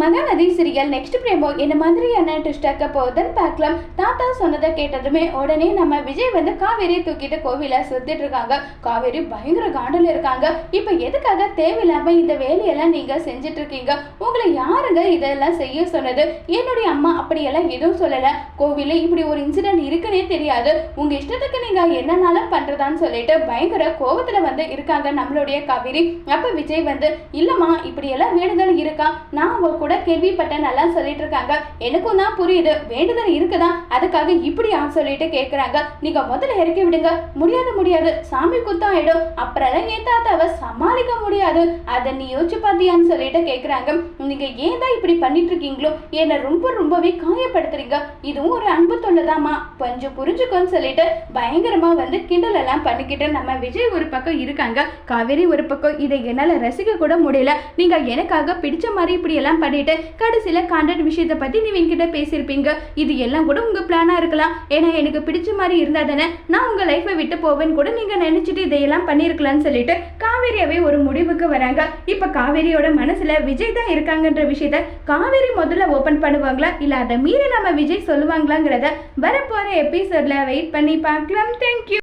Mahanadi serial next பிரேமோ என்ன மாதிரியான ட்விஸ்டாக்க போகுதுன்னு பார்க்கலாம். தாத்தா சொன்னதை கேட்டதுமே உடனே நம்ம விஜய் வந்து காவேரி தூக்கிட்டு கோவில சுத்திட்டு இருக்காங்க. காவேரி பயங்கர காண்டில் இருக்காங்க. இப்போ எதுக்காக தேவையில்லாம இந்த வேலையெல்லாம் நீங்க செஞ்சுட்டு இருக்கீங்க? உங்களை யாருங்க இதெல்லாம் செய்ய சொன்னது? என்னுடைய அம்மா அப்படியெல்லாம் எதுவும் சொல்லல. கோவில இப்படி ஒரு இன்சிடென்ட் இருக்குன்னே தெரியாது. உங்க இஷ்டத்துக்கு நீங்க என்னன்னாலும் பண்றதான்னு சொல்லிட்டு பயங்கர கோபத்துல வந்து இருக்காங்க நம்மளுடைய காவேரி. அப்ப விஜய் வந்து இல்லம்மா இப்படியெல்லாம் வேண்டுதல் இருக்கா? நான் கூட கேள்விப்பட்டேன் நல்லா சொல்லிட்டு இருக்காங்க. எனக்கும் தான் புரியுது. வேண்டுதல் இருக்குதான் அதுக்காக இப்படியா சொல்லிட்டு கேட்கறாங்க நீங்க முதல்ல இறக்கி விடுங்க. முடியாது முடியாது. சாமி குத்தம் ஆயிடும். அப்புறம் என் தாத்தாவை சமாளிக்க முடியாது. அதை நீ யோசிச்சு பார்த்தியான்னு சொல்லிட்டு கேட்கறாங்க நீங்க ஏன் தான் இப்படி பண்ணிட்டு இருக்கீங்களோ? என்னை ரொம்ப ரொம்பவே காயப்படுத்துறீங்க. இதுவும் ஒரு அன்பு தொல்லைதாம்மா கொஞ்சம் புரிஞ்சுக்கோன்னு சொல்லிட்டு பயங்கரமா வந்து கிண்டல் எல்லாம் பண்ணிக்கிட்டு நம்ம விஜய் ஒரு பக்கம் இருக்காங்க. காவேரி ஒரு பக்கம் இதை என்னால ரசிக்க கூட முடியல. நீங்க எனக்காக பிடிச்ச மாதிரி இப்படி எல்லாம் பண்ணிட்டு கடைசியில கான்ட்ராக்ட் விஷயத்தை பத்தி நீ என்கிட்ட பேசியிருப்பீங்க. இது எல்லாம் கூட உங்க பிளானா இருக்கலாம். ஏன்னா எனக்கு பிடிச்ச மாதிரி இருந்தா தானே நான் உங்க லைஃபை விட்டு போவேன்னு கூட நீங்க நினைச்சிட்டு இதையெல்லாம் பண்ணியிருக்கலாம்னு சொல்லிட்டு காவேரியாவே ஒரு முடிவுக்கு வராங்க. இப்ப காவேரியோட மனசுல விஜய் தான் இருக்காங்கன்ற விஷயத்த காவேரி முதல்ல ஓபன் பண்ணுவாங்களா? இல்ல அதை மீறி நம்ம விஜய் சொல்லுவாங்களாங்கிறத வரப்போற எபிசோட்ல வெயிட் பண்ணி பார்க்கலாம். தேங்க்யூ